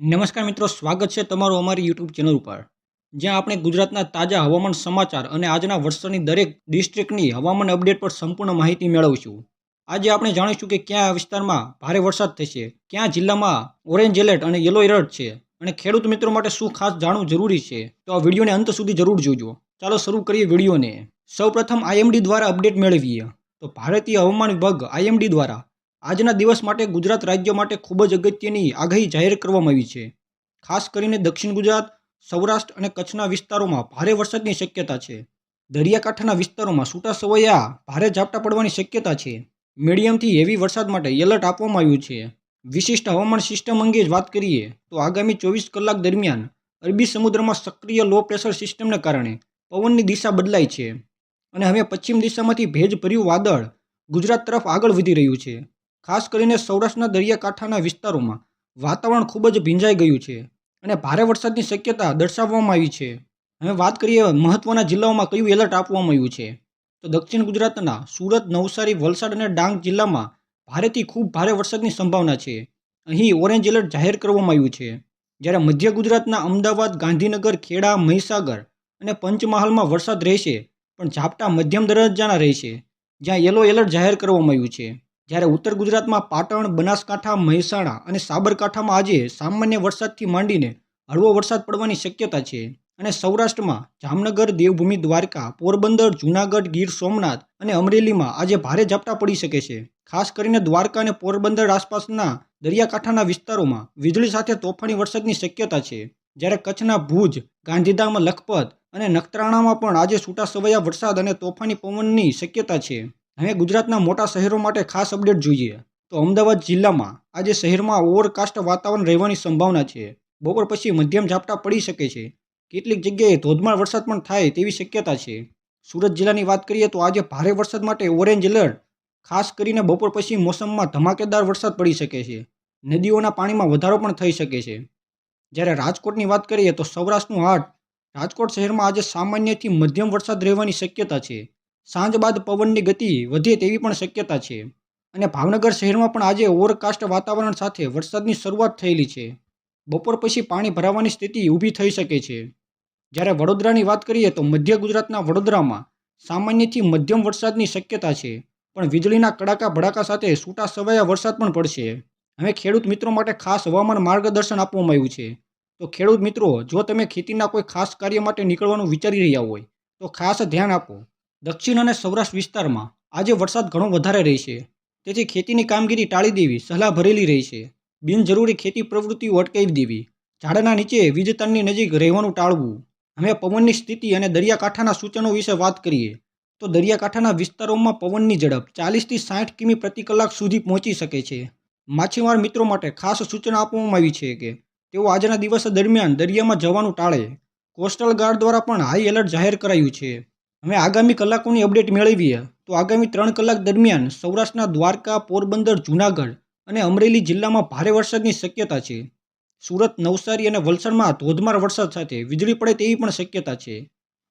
નમસ્કાર મિત્રો, સ્વાગત છે તમારું અમારી યુટ્યુબ ચેનલ ઉપર. જ્યાં આપણે ગુજરાતના તાજા હવામાન સમાચાર અને આજના વર્ષની દરેક ડિસ્ટ્રિક્ટની હવામાન અપડેટ પર સંપૂર્ણ માહિતી મેળવીશું. આજે આપણે જાણીશું કે ક્યાં વિસ્તારમાં ભારે વરસાદ થશે, ક્યાં જિલ્લામાં ઓરેન્જ એલર્ટ અને યલો એલર્ટ છે, અને ખેડૂત મિત્રો માટે શું ખાસ જાણવું જરૂરી છે, તો આ વિડીયોને અંત સુધી જરૂર જોજો. ચાલો શરૂ કરીએ વિડીયોને. સૌપ્રથમ આઈએમડી દ્વારા અપડેટ મેળવીએ. તો ભારતીય હવામાન વિભાગ આઈએમડી દ્વારા આજના દિવસ માટે ગુજરાત રાજ્ય માટે ખૂબ જ અગત્યની આગાહી જાહેર કરવામાં આવી છે. ખાસ કરીને દક્ષિણ ગુજરાત, સૌરાષ્ટ્ર અને કચ્છના વિસ્તારોમાં ભારે વરસાદની શક્યતા છે. દરિયાકાંઠાના વિસ્તારોમાં છૂટા સવાયા ભારે ઝાપટા પડવાની શક્યતા છે. મીડિયમથી હેવી વરસાદ માટે એલર્ટ આપવામાં આવ્યું છે. વિશિષ્ટ હવામાન સિસ્ટમ અંગે જ વાત કરીએ, તો આગામી ચોવીસ કલાક દરમિયાન અરબી સમુદ્રમાં સક્રિય લો પ્રેશર સિસ્ટમને કારણે પવનની દિશા બદલાઈ છે. અને હવે પશ્ચિમ દિશામાંથી ભેજભર્યું વાદળ ગુજરાત તરફ આગળ વધી રહ્યું છે. ખાસ કરીને સૌરાષ્ટ્રના દરિયાકાંઠાના વિસ્તારોમાં વાતાવરણ ખૂબ જ ભીંજાઈ ગયું છે અને ભારે વરસાદની શક્યતા દર્શાવવામાં આવી છે. હવે વાત કરીએ મહત્વના જિલ્લાઓમાં કયું એલર્ટ આપવામાં આવ્યું છે? તો દક્ષિણ ગુજરાતના સુરત, નવસારી, વલસાડ અને ડાંગ જિલ્લામાં ભારેથી ખૂબ ભારે વરસાદની સંભાવના છે. અહીં ઓરેન્જ એલર્ટ જાહેર કરવામાં આવ્યું છે. જ્યારે મધ્ય ગુજરાતના અમદાવાદ, ગાંધીનગર, ખેડા, મહીસાગર અને પંચમહાલમાં વરસાદ રહેશે, પણ ઝાપટા મધ્યમ દરજ્જાના રહેશે, જ્યાં યલો એલર્ટ જાહેર કરવામાં આવ્યું છે. જ્યારે ઉત્તર ગુજરાતમાં પાટણ, બનાસકાંઠા, મહેસાણા અને સાબરકાંઠામાં આજે સામાન્ય વરસાદથી માંડીને હળવો વરસાદ પડવાની શક્યતા છે. અને સૌરાષ્ટ્રમાં જામનગર, દેવભૂમિ, દ્વારકા, પોરબંદર, જૂનાગઢ, ગીર સોમનાથ અને અમરેલીમાં આજે ભારે ઝાપટા પડી શકે છે. ખાસ કરીને દ્વારકા અને પોરબંદર આસપાસના દરિયાકાંઠાના વિસ્તારોમાં વીજળી સાથે તોફાની વરસાદની શક્યતા છે. જ્યારે કચ્છના ભુજ, ગાંધીધામ, લખપત અને નખત્રાણામાં પણ આજે છૂટાછવાયા વરસાદ અને તોફાની પવનની શક્યતા છે. હવે ગુજરાતના મોટા શહેરો માટે ખાસ અપડેટ જોઈએ તો અમદાવાદ જિલ્લામાં આજે શહેરમાં ઓવરકાસ્ટ વાતાવરણ રહેવાની સંભાવના છે. બપોર પછી મધ્યમ ઝાપટા પડી શકે છે. કેટલીક જગ્યાએ ધોધમાર વરસાદ પણ થાય તેવી શક્યતા છે. સુરત જિલ્લાની વાત કરીએ તો આજે ભારે વરસાદ માટે ઓરેન્જ એલર્ટ ખાસ કરીને બપોર પછી મોસમમાં ધમાકેદાર વરસાદ પડી શકે છે. નદીઓના પાણીમાં વધારો પણ થઈ શકે છે. જ્યારે રાજકોટની વાત કરીએ તો સૌરાષ્ટ્રનું હાટ, રાજકોટ શહેરમાં આજે સામાન્યથી મધ્યમ વરસાદ રહેવાની શક્યતા છે. સાંજ બાદ પવનની ગતિ વધે તેવી પણ શક્યતા છે. અને ભાવનગર શહેરમાં પણ આજે ઓવરકાસ્ટ વાતાવરણ સાથે વરસાદની શરૂઆત થયેલી છે. બપોર પછી પાણી ભરાવાની સ્થિતિ ઊભી થઈ શકે છે. જ્યારે વડોદરાની વાત કરીએ તો મધ્ય ગુજરાતના વડોદરામાં સામાન્યથી મધ્યમ વરસાદની શક્યતા છે. પણ વીજળીના કડાકા ભડાકા સાથે છૂટા છવાયા વરસાદ પણ પડશે. હવે ખેડૂત મિત્રો માટે ખાસ હવામાન માર્ગદર્શન આપવામાં આવ્યું છે. તો ખેડૂત મિત્રો, જો તમે ખેતીના કોઈ ખાસ કાર્ય માટે નીકળવાનું વિચારી રહ્યા હોય, તો ખાસ ધ્યાન આપો. દક્ષિણ અને સૌરાષ્ટ્ર વિસ્તારમાં આજે વરસાદ ઘણો વધારે રહેશે તેથી ખેતીની કામગીરી ટાળી દેવી, સલાહ ભરેલી રહી છે. બિનજરૂરી ખેતી પ્રવૃત્તિઓ અટકાવી દેવી, ઝાડના નીચે વીજતાણની નજીક રહેવાનું ટાળવું. હવે પવનની સ્થિતિ અને દરિયાકાંઠાના સૂચનો વિશે વાત કરીએ, તો દરિયાકાંઠાના વિસ્તારોમાં પવનની ઝડપ ચાલીસથી સાઠ કિમી પ્રતિ કલાક સુધી પહોંચી શકે છે. માછીમાર મિત્રો માટે ખાસ સૂચના આપવામાં આવી છે કે, તેઓ આજના દિવસ દરમિયાન દરિયામાં જવાનું ટાળે. કોસ્ટલ ગાર્ડ દ્વારા પણ હાઈ એલર્ટ જાહેર કરાયું છે. હવે આગામી કલાકોની અપડેટ મેળવીએ. તો આગામી ત્રણ કલાક દરમિયાન સૌરાષ્ટ્રના દ્વારકા, પોરબંદર, જૂનાગઢ અને અમરેલી જિલ્લામાં ભારે વરસાદની શક્યતા છે. સુરત, નવસારી અને વલસાડમાં ધોધમાર વરસાદ સાથે વીજળી પડે તેવી પણ શક્યતા છે.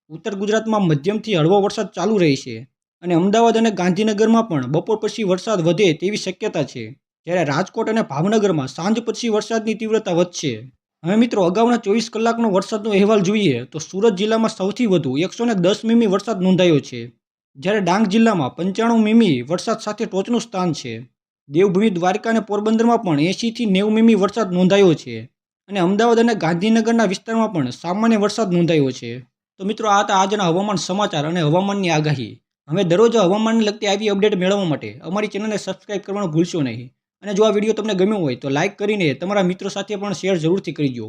ઉત્તર ગુજરાતમાં મધ્યમથી હળવો વરસાદ ચાલુ રહેશે અને અમદાવાદ અને ગાંધીનગરમાં પણ બપોર પછી વરસાદ વધે તેવી શક્યતા છે. જ્યારે રાજકોટ અને ભાવનગરમાં સાંજ પછી વરસાદની તીવ્રતા વધશે. હવે મિત્રો, અગાઉના ચોવીસ કલાકનો વરસાદનો અહેવાલ જોઈએ તો સુરત જિલ્લામાં સૌથી વધુ એકસો દસ મીમી વરસાદ નોંધાયો છે. જ્યારે ડાંગ જિલ્લામાં પંચાણું મીમી વરસાદ સાથે ટોચનું સ્થાન છે. દેવભૂમિ દ્વારકા અને પોરબંદરમાં પણ એંશીથી નેવું મીમી વરસાદ નોંધાયો છે. અને અમદાવાદ અને ગાંધીનગરના વિસ્તારમાં પણ સામાન્ય વરસાદ નોંધાયો છે. તો મિત્રો, આ હતા આજના હવામાન સમાચાર અને હવામાનની આગાહી. હવે દરરોજ હવામાનને લગતી આવી અપડેટ મેળવવા માટે અમારી ચેનલને સબસ્ક્રાઇબ કરવાનું ભૂલશો નહીં. અને જો આ વીડિયો તમને ગમ્યો હોય તો લાઇક કરીને તમારા મિત્રો સાથે પણ શેર જરૂરથી કરજો